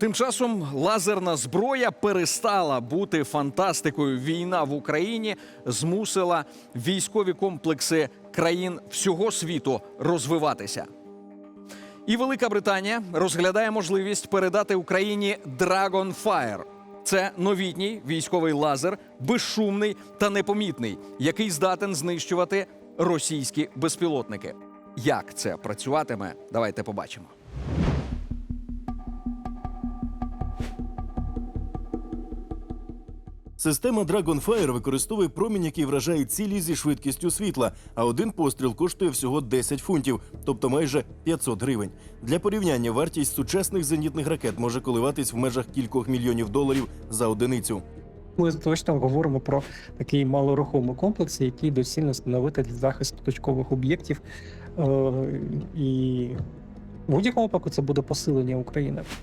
Тим часом лазерна зброя перестала бути фантастикою. Війна в Україні змусила військові комплекси країн всього світу розвиватися. І Велика Британія розглядає можливість передати Україні Dragonfire. Це новітній військовий лазер, безшумний та непомітний, який здатен знищувати російські безпілотники. Як це працюватиме? Давайте побачимо. Система Dragonfire використовує промінь, який вражає цілі зі швидкістю світла, а один постріл коштує всього 10 фунтів, тобто майже 500 гривень. Для порівняння вартість сучасних зенітних ракет може коливатись в межах кількох мільйонів доларів за одиницю. Ми точно говоримо про такий малорухомий комплекс, який доцільно встановити для захисту точкових об'єктів. Е, І в будь-якому випадку це буде посилення України.